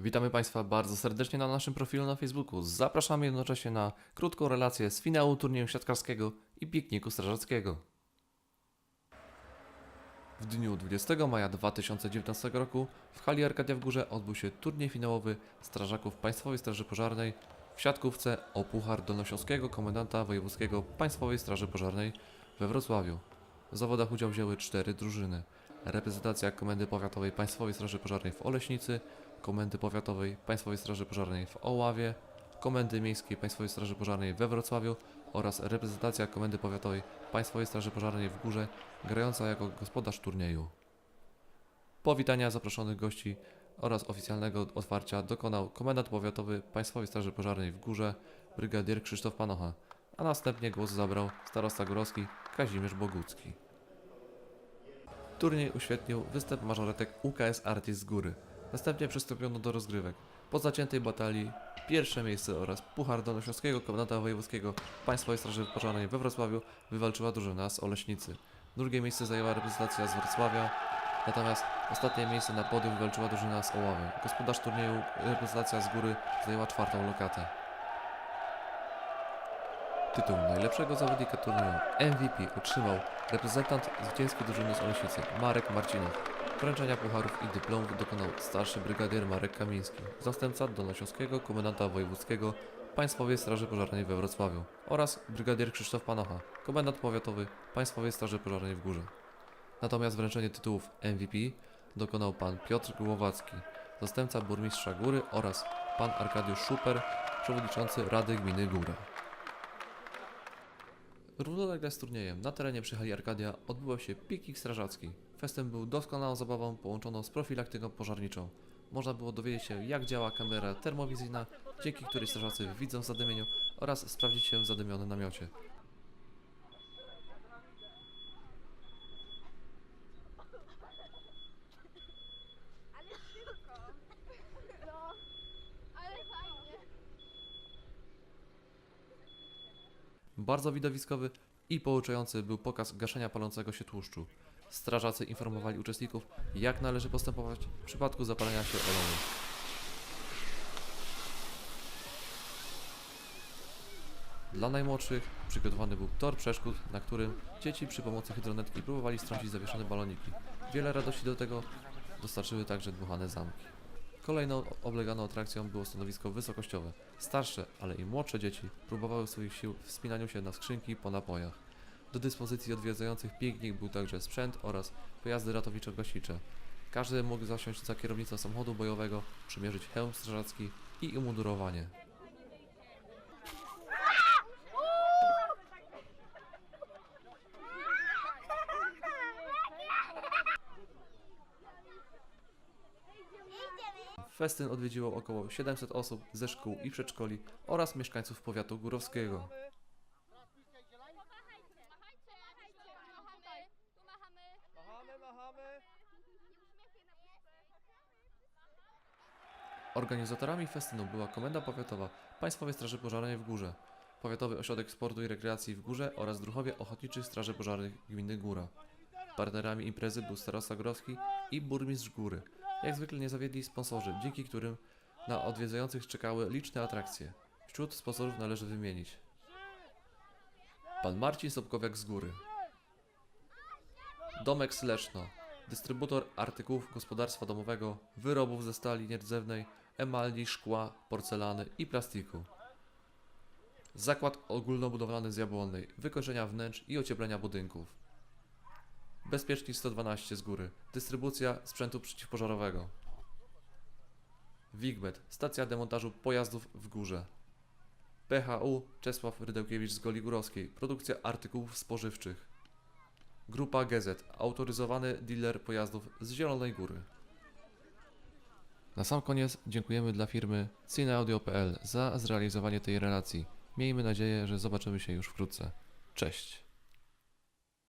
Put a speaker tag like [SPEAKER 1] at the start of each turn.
[SPEAKER 1] Witamy Państwa bardzo serdecznie na naszym profilu na Facebooku. Zapraszamy jednocześnie na krótką relację z finału turnieju siatkarskiego i pikniku strażackiego. W dniu 20 maja 2019 roku w hali Arkadia w Górze odbył się turniej finałowy strażaków Państwowej Straży Pożarnej w siatkówce o Puchar Dolnośląskiego Komendanta Wojewódzkiego Państwowej Straży Pożarnej we Wrocławiu. W zawodach udział wzięły cztery drużyny. Reprezentacja Komendy Powiatowej Państwowej Straży Pożarnej w Oleśnicy, Komendy Powiatowej Państwowej Straży Pożarnej w Oławie, Komendy Miejskiej Państwowej Straży Pożarnej we Wrocławiu oraz reprezentacja Komendy Powiatowej Państwowej Straży Pożarnej w Górze, grająca jako gospodarz turnieju. Powitania zaproszonych gości oraz oficjalnego otwarcia dokonał komendant powiatowy Państwowej Straży Pożarnej w Górze, brygadier Krzysztof Panocha, a następnie głos zabrał starosta górowski Kazimierz Bogucki. Turniej uświetnił występ mażoretek UKS Artis z góry. Następnie przystąpiono do rozgrywek. Po zaciętej batalii pierwsze miejsce oraz Puchar Dolnośląskiego Komendanta Wojewódzkiego Państwowej Straży Pożarnej we Wrocławiu wywalczyła drużyna z Oleśnicy. Drugie miejsce zajęła reprezentacja z Wrocławia, natomiast ostatnie miejsce na podium wywalczyła drużyna z Oławy. Gospodarz turnieju reprezentacja z góry zajęła czwartą lokatę. Tytuł najlepszego zawodnika turnieju MVP otrzymał reprezentant zwycięskiej drużyny z Oleśnicy Marek Marcinow. Wręczenia pucharów i dyplomów dokonał starszy brygadier Marek Kamiński, zastępca dolnośląskiego komendanta wojewódzkiego Państwowej Straży Pożarnej we Wrocławiu oraz brygadier Krzysztof Panocha, komendant powiatowy Państwowej Straży Pożarnej w Górze. Natomiast wręczenie tytułów MVP dokonał pan Piotr Głowacki, zastępca burmistrza Góry oraz pan Arkadiusz Szuper, przewodniczący Rady Gminy Góra. Równolegle z turniejem na terenie przy hali Arkadia odbywał się piknik strażacki. Festem był doskonałą zabawą połączoną z profilaktyką pożarniczą. Można było dowiedzieć się jak działa kamera termowizyjna, dzięki której strażacy widzą zadymieniu oraz sprawdzić się w zadymionym namiocie.
[SPEAKER 2] Ale szybko.
[SPEAKER 1] Bardzo widowiskowy i pouczający był pokaz gaszenia palącego się tłuszczu. Strażacy informowali uczestników, jak należy postępować w przypadku zapalenia się oleju. Dla najmłodszych przygotowany był tor przeszkód, na którym dzieci przy pomocy hydronetki próbowali strącić zawieszone baloniki. Wiele radości do tego dostarczyły także dmuchane zamki. Kolejną obleganą atrakcją było stanowisko wysokościowe. Starsze, ale i młodsze dzieci próbowały swoich sił w wspinaniu się na skrzynki po napojach. Do dyspozycji odwiedzających piknik był także sprzęt oraz pojazdy ratowniczo-gaśnicze. Każdy mógł zasiąść za kierownicą samochodu bojowego, przymierzyć hełm strażacki i umundurowanie. Festyn odwiedziło około 700 osób ze szkół i przedszkoli oraz mieszkańców powiatu górowskiego. Organizatorami festynu była Komenda Powiatowa Państwowej Straży Pożarnej w Górze, Powiatowy Ośrodek Sportu i Rekreacji w Górze oraz Druchowie Ochotniczych Straży Pożarnych Gminy Góra. Partnerami imprezy był starosta Górowski i burmistrz Góry. Jak zwykle nie zawiedli sponsorzy, dzięki którym na odwiedzających czekały liczne atrakcje. Wśród sponsorów należy wymienić Pan Marcin Sobkowiak z Góry Domek Sleszno Dystrybutor artykułów gospodarstwa domowego, wyrobów ze stali nierdzewnej, emalni, szkła, porcelany i plastiku. Zakład ogólnobudowlany z Jabłonnej, wykończenia wnętrz i ocieplenia budynków. Bezpiecznik 112 z góry, dystrybucja sprzętu przeciwpożarowego. Wigbet, stacja demontażu pojazdów w górze. PHU Czesław Rydełkiewicz z Goli Górowskiej, produkcja artykułów spożywczych. Grupa GZ, autoryzowany dealer pojazdów z Zielonej Góry. Na sam koniec dziękujemy dla firmy cineaudio.pl za zrealizowanie tej relacji. Miejmy nadzieję, że zobaczymy się już wkrótce. Cześć!